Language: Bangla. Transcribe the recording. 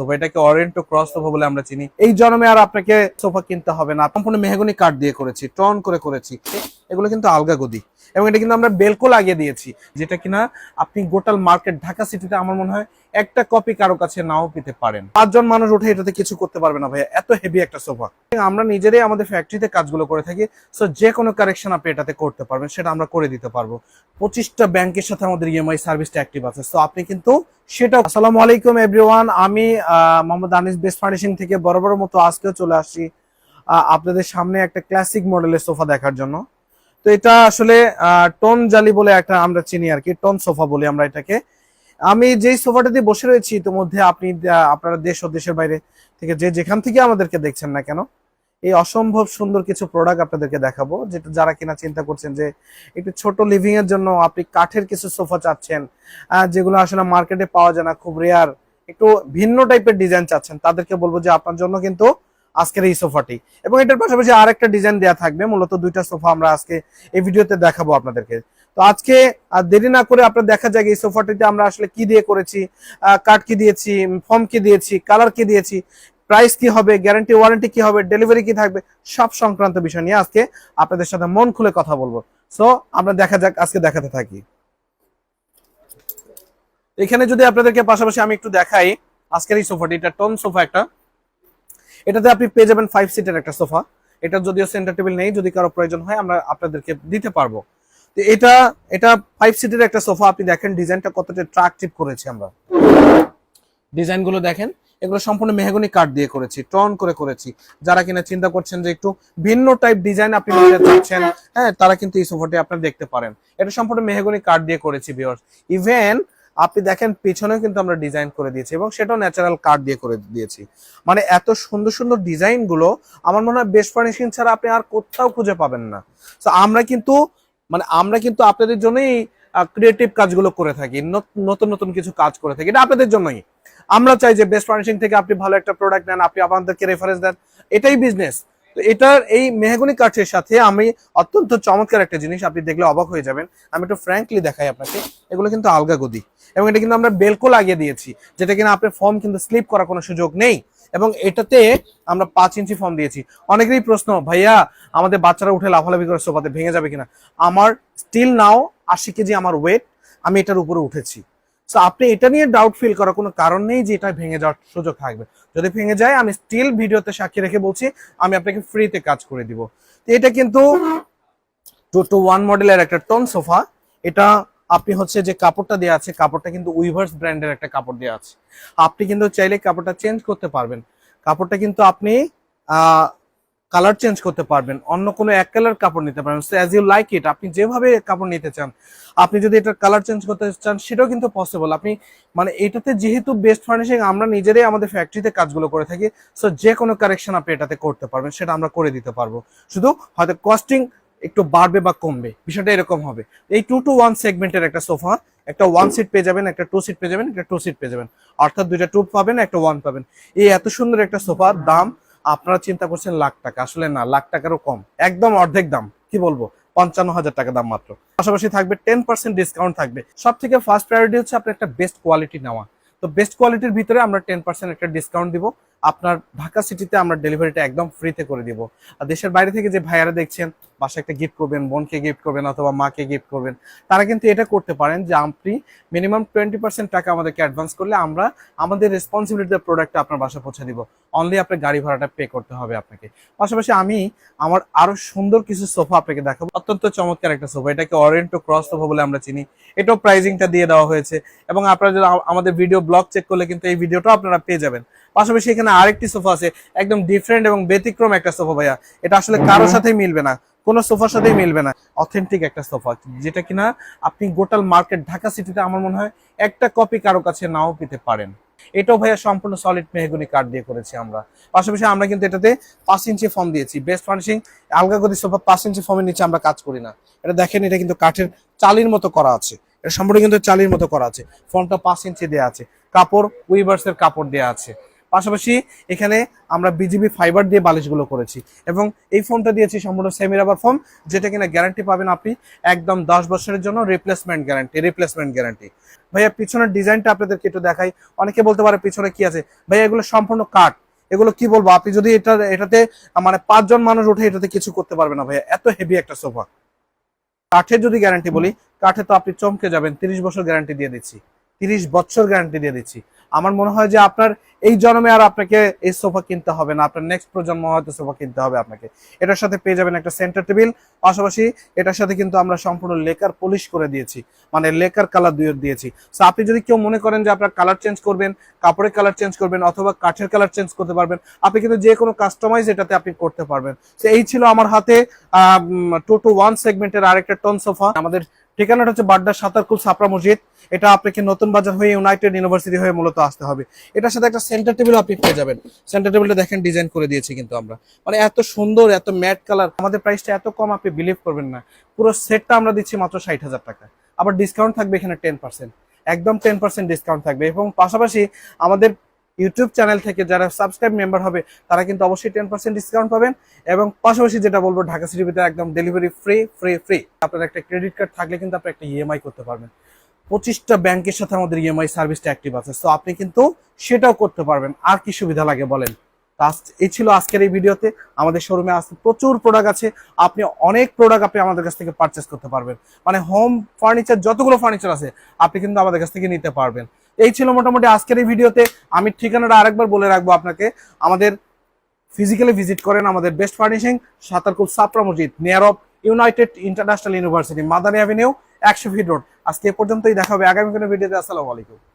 সোফা এটাকে অরেন্টো ক্রস সোফা বলে আমরা চিনি। এই জন্মে আর আপনাকে সোফা কিনতে হবে না। সম্পূর্ণ মেহগনি কাঠ দিয়ে করেছি, টন করে করেছি। এগুলো কিন্তু আলগা গদি। এবং এটা কিন্তু আমরা বেলকো লাগিয়ে দিয়েছি, যেটা কিনা আপনি গোটাল মার্কেট, ঢাকা সিটিতে আমার মনে হয় একটা কপি কারও কাছে নাও পেতে পারেন। পাঁচজন মানুষ উঠে এটাতে কিছু করতে পারবে না ভাইয়া, এত হেভি একটা সোফা আমরা নিজেরাই আমাদের ফ্যাক্টরিতে কাজগুলো করে থাকি সো যে কোনো কারেকশন আপনি এটাতে করতে পারবেন, সেটা আমরা করে দিতে পারব। পঁচিশটা ব্যাংকের সাথে আমাদের ইএমআই সার্ভিসটা অ্যাক্টিভ আছে সো আপনি কিন্তু সেটা, আসসালামু আলাইকুম এভরিওয়ান আমি মোহাম্মদ আনিস বেস্ট ফার্নিশিং থেকে বড় বড় মতো আজকেও চলে আসছি আপনাদের সামনে একটা ক্লাসিক মডেলের সোফা দেখার জন্য। তো এটা আসলে টোন জালি বলে একটা আমরা চিনি আর কি, টোন সোফা বলি আমরা এটাকে। আমি যেই সোফাটাতে বসে রয়েছি ইতিমধ্যে আপনি আপনারা দেশ ও দেশের বাইরে থেকে যে যেখান থেকে আমাদেরকে দেখছেন না কেন, এই অসম্ভব সুন্দর কিছু প্রোডাক্ট আপনাদেরকে দেখাবো, যেটা যারা কিনা চিন্তা করছেন যে একটু ছোট লিভিং এর জন্য আপনি কাঠের কিছু সোফা চাচ্ছেন যেগুলো আসলে মার্কেটে পাওয়া যায় না, খুব রেয়ার একটু ভিন্ন টাইপের ডিজাইন চাচ্ছেন, তাদেরকে বলব যে আপনার জন্য কিন্তু আজকের এই সোফাটি। এবং এটার পাশাপাশি আরেকটা ডিজাইন দেওয়া থাকবে, মূলত দুইটা সোফা আমরা আজকে এই ভিডিওতে দেখাবো আপনাদেরকে। তো আজকে দেরি না করে আপনার দেখা যায় এই সোফাটিতে আমরা আসলে কি দিয়ে করেছি কাঠ কি দিয়েছি ফর্ম কি দিয়েছি কালার কি দিয়েছি প্রাইস কি হবে গ্যারান্টি ওয়ারেন্টি কি হবে ডেলিভারি কি থাকবে, সব সংক্রান্ত বিষয় নিয়ে আজকে আপনাদের সাথে মন খুলে কথা বলব। সো আমরা দেখা যাক, আজকে দেখাতে থাকি। এখানে যদি আপনাদেরকে পাশাপাশি আমি একটু দেখাই, আজকের এই সোফাটি এটা টন সোফা একটা। এটাতে আপনি পেয়ে যাবেন ফাইভ সিটের একটা সোফা এটা যদিও সেন্টার টেবিল নেই, যদি কারও প্রয়োজন হয়, আমরা আপনাদেরকে দিতে পারব। তো এটা এটা ফাইভ সিটের একটা সোফা আপনি দেখেন ডিজাইনটা কতটা ট্রাকটিভ করেছি আমরা। ডিজাইনগুলো দেখেন, এগুলো সম্পূর্ণ মেহগনি কাঠ দিয়ে করেছি টন করে করেছি। যারা কিনা চিন্তা করছেন যে একটু ভিন্ন টাইপ ডিজাইন আপনি নিতে চাচ্ছেন হ্যাঁ তারা কিন্তু এই সোফাটি আপনারা দেখতে পারেন। এটা সম্পূর্ণ মেহগনি কাঠ দিয়ে করেছি ভিউয়ার্স ইভেন আপনি দেখেন, পিছনেও কিন্তু আমরা ডিজাইন করে দিয়েছি এবং সেটাও ন্যাচারাল কাঠ দিয়ে করে দিয়েছি। মানে এত সুন্দর সুন্দর ডিজাইনগুলো, আমার মনে হয় বেস্ট ফার্নিশিং ছাড়া আপনি আর কোথাও খুঁজে পাবেন না। তো আমরা কিন্তু মানে আমরা কিন্তু আপনাদের জন্যই ক্রিয়েটিভ কাজগুলো করে থাকি, নত- নতুন নতুন কিছু কাজ করে থাকি। এটা আপনাদের জন্যই। আমরা চাই যে বেস্ট ফার্নিশিং থেকে আপনি ভালো একটা প্রোডাক্ট নেন, আপনি আমাদেরকে রেফারেন্স দেন। এটাই বিজনেস তো এটার এই মেহগনি কাঠের সাথে আমি অত্যন্ত চমৎকার একটা জিনিস আপনি দেখলে অবাক হয়ে যাবেন। আমি একটু ফ্র্যাঙ্কলি দেখাই আপনাকে। এগুলো কিন্তু আলগা গদি। এবং এটা কিন্তু আমরা বেলকো লাগিয়ে দিয়েছি, যেটা কিনা আপনার ফর্ম কিন্তু স্লিপ করার কোনো সুযোগ নেই। এবং এটাতে আমরা পাঁচ ইঞ্চি ফর্ম দিয়েছি। অনেকেরই প্রশ্ন, ভাইয়া, আমাদের বাচ্চারা উঠে লাফালাফি করে সোফাতে ভেঙে যাবে কিনা? আমার স্টিল নাও আশি কেজি আমার ওয়েট আমি এটার উপরে উঠেছি। সো আপনি এটা নিয়ে ডাউট ফিল করার কোনো কারণ নেই যে এটা ভেঙে যাওয়ার সুযোগ থাকবে। যদি ভেঙে যায়, আমি স্টিল ভিডিওতে সাক্ষী রেখে বলছি, আমি আপনাকে ফ্রিতে কাজ করে দিব। এটা কিন্তু টু টু ওয়ান মডেলের একটা টন সোফা এটা আপনি হচ্ছে যে কাপড়টা দেওয়া আছে, কাপড়টা কিন্তু উইভার্স ব্র্যান্ডের একটা কাপড় দেওয়া আছে। আপনি কিন্তু চাইলে কাপড়টা চেঞ্জ করতে পারবেন। কাপড়টা কিন্তু আপনি কালার চেঞ্জ করতে পারবেন। অন্য কোনো এক কালার কাপড় নিতে পারবেন। So as you like it আপনি যেভাবে কাপড় নিতে চান, আপনি যদি এটার কালার চেঞ্জ করতে চান, সেটাও কিন্তু পসিবল আপনি মানে এটাতে যেহেতু বেস্ট ফার্নিশিং আমরা নিজেরাই আমাদের ফ্যাক্টরিতে কাজগুলো করে থাকি। সো যে কোনো কারেকশন আপনি এটাতে করতে পারবেন, সেটা আমরা করে দিতে পারব। শুধু হয়তো কস্টিং একটু বাড়বে বা কমবে, বিষয়টা এরকম হবে। এই টু টু ওয়ান সেগমেন্টের একটা সোফা একটা ওয়ান সিট পেয়ে যাবেন, একটা টু সিট পেয়ে যাবেন, একটা টু সিট পেয়ে যাবেন। অর্থাৎ দুইটা টু পাবেন, একটা ওয়ান পাবেন। এই এত সুন্দর একটা সোফার দাম আপনারা চিন্তা করছেন লাখ টাকা। আসলে না, লাখ টাকারও কম। একদম অর্ধেক দাম, কি বলব? পঞ্চান্ন হাজার টাকা দাম মাত্র। পাশাপাশি থাকবে টেন পার্সেন্ট ডিসকাউন্ট থাকবে। সব থেকে ফার্স্ট প্রায়োরিটি হচ্ছে আপনার একটা বেস্ট কোয়ালিটি নেওয়া। তো বেস্ট কোয়ালিটির ভিতরে আমরা টেন পার্সেন্ট একটা ডিসকাউন্ট দিব। আপনার ঢাকা সিটিতে আমরা ডেলিভারিটা একদম ফ্রিতে করে দিব। আর দেশের বাইরে থেকে যে ভাইয়ারা দেখছেন, বাসায় একটা গিফট করবেন, বোনকে গিফট করবেন অথবা মাকে গিফট করবেন, তারা কিন্তু এটা করতে পারেন যে আপনি মিনিমাম টোয়েন্টি পার্সেন্ট টাকা আমাদেরকে অ্যাডভান্স করলে আমরা আমাদের রেসপন্সিবিলিটির প্রোডাক্টটা আপনার বাসা পৌঁছে দিব। অনলি আপনার গাড়ি ভাড়াটা পে করতে হবে আপনাকে। পাশাপাশি আমি আমার আরও সুন্দর কিছু সোফা আপনাকে দেখাবো। অত্যন্ত চমৎকার একটা সোফা এটাকে অরেন্টো ক্রস সোফা বলে আমরা চিনি। এটাও প্রাইজিংটা দিয়ে দেওয়া হয়েছে। এবং আপনারা যদি আমাদের ভিডিও ব্লগ চেক করলে কিন্তু এই ভিডিওটাও আপনারা পেয়ে যাবেন। পাশাপাশি এখানে আরেকটি সোফা আছে একদম ডিফারেন্ট এবং ব্যতিক্রম একটা সোফা ভাইয়া। এটা আসলে কারোর সাথেই মিলবে না কোনো সোফার সাথেই মিলবে না। অথেন্টিক একটা সোফা যেটা কিনা আপনি গোটাল মার্কেট ঢাকা সিটিতে আমার মনে হয় একটা কপি কারও কাছে নাও পেতে পারেন। এটাও ভাইয়া সম্পূর্ণ সলিড মেহগুনি কাঠ দিয়ে করেছি আমরা। পাশাপাশি আমরা কিন্তু এটাতে পাঁচ ইঞ্চি ফর্ম দিয়েছি। বেস্ট ফার্নিশিং আলগা গদি সোফা পাঁচ ইঞ্চি ফর্মের নিচে আমরা কাজ করি না। এটা দেখেন এটা কিন্তু কাঠের চালির মতো করা আছে। এটা সম্পূর্ণ কিন্তু চালির মতো করা আছে। ফর্মটা পাঁচ ইঞ্চি দেওয়া আছে। কাপড় উইভার্স এর কাপড় দেওয়া আছে। পাশাপাশি এখানে আমরা বিজিবি ফাইবার দিয়ে বালিশগুলো করেছি। এবং এই ফোনটা দিয়েছি সম্পূর্ণ সেমি রাবার ফোম যেটা কিনা গ্যারান্টি পাবেন আপনি একদম দশ বছরের জন্য রিপ্লেসমেন্ট গ্যারান্টি রিপ্লেসমেন্ট গ্যারান্টি ভাইয়া, পিছনের ডিজাইনটা আপনাদেরকে একটু দেখাই। অনেকে বলতে পারে পিছনে কি আছে। ভাইয়া, এগুলো সম্পূর্ণ কাঠ এগুলো কি বলব? আপনি যদি এটা এটাতে মানে পাঁচজন মানুষ উঠে এটাতে কিছু করতে পারবে না ভাইয়া। এত হেভি একটা সোফা কাঠের যদি গ্যারান্টি বলি, কাঠে তো আপনি চমকে যাবেন। তিরিশ বছর গ্যারান্টি দিয়ে দিচ্ছি। তিরিশ বছর গ্যারান্টি দিয়ে দিচ্ছি। আমার মনে হয় যে আপনার এই জন্মে আর আপনাকে এই সোফা কিনতে হবে না। আপনার নেক্সট প্রজন্ম হয়তো সোফা কিনতে হবে আপনাকে। এটার সাথে পেয়ে যাবেন একটা সেন্টার টেবিল পাশাপাশি এটার সাথে কিন্তু আমরা সম্পূর্ণ লেকার পলিশ করে দিয়েছি। মানে লেকার কালার দিয়ে দিয়েছি। সো আপনি যদি কেউ মনে করেন যে আপনার কালার চেঞ্জ করবেন, কাপড়ের কালার চেঞ্জ করবেন, অথবা কাঠের কালার চেঞ্জ করতে পারবেন, আপনি কিন্তু যে কোনো কাস্টমাইজ এটাতে আপনি করতে পারবেন। তো এই ছিল আমার হাতে টু টু ওয়ান সেগমেন্টের আরেকটা টন সোফা আমাদের ঠিকানাটা হচ্ছে বাড্ডা সাতারকুল ছাপড়া মসজিদ। এটা আপনাকে নতুন বাজার হয়ে ইউনাইটেড ইউনিভার্সিটি হয়ে মূলত আসতে হবে। এটার সাথে একটা সেন্টার টেবিল আপনি পেয়ে যাবেন। সেন্টার টেবিলটা দেখেন ডিজাইন করে দিয়েছি কিন্তু আমরা। মানে এত সুন্দর, এত ম্যাট কালার আমাদের প্রাইসটা এত কম, আপনি বিলিভ করবেন না। পুরো সেটটা আমরা দিচ্ছি মাত্র ষাট হাজার টাকা। আবার ডিসকাউন্ট থাকবে এখানে টেন পার্সেন্ট একদম টেন পার্সেন্ট ডিসকাউন্ট থাকবে। এবং পাশাপাশি আমাদের ইউটিউব চ্যানেল থেকে যারা সাবস্ক্রাইব মেম্বার হবে, তারা কিন্তু অবশ্যই টেন পার্সেন্ট ডিসকাউন্ট পাবেন এবং পাশাপাশি যেটা বলব, ঢাকা সিটির ভিতরে একদম ডেলিভারি ফ্রি ফ্রি ফ্রি আপনার একটা ক্রেডিট কার্ড থাকলে কিন্তু আপনি একটা ইএমআই করতে পারবেন। পঁচিশটা ব্যাংকের সাথে আমাদের ইএমআই সার্ভিসটা অ্যাক্টিভ আছে। তো আপনি কিন্তু সেটাও করতে পারবেন। আর কি সুবিধা লাগে বলেন? এই ছিল আজকের এই ভিডিওতে। আমাদের শোরুমে আসতে প্রচুর প্রোডাক্ট আছে। আপনি অনেক প্রোডাক্ট আপনি আমাদের কাছ থেকে পারচেস করতে পারবেন। মানে হোম ফার্নিচার যতগুলো ফার্নিচার আছে, আপনি কিন্তু আমাদের কাছ থেকে নিতে পারবেন। এই ছিল মোটামুটি আজকের এই ভিডিওতে। আমি ঠিকানাটা আরেকবার বলে রাখব আপনাকে। আমাদের ফিজিক্যালি ভিজিট করেন আমাদের best furnishing Satarkul Sapra Masjid near of United International University Madani avenue একশো ফিট রোড আজকে এ পর্যন্তই। দেখা হবে আগামী কোনো ভিডিওতে। আসসালামু আলাইকুম।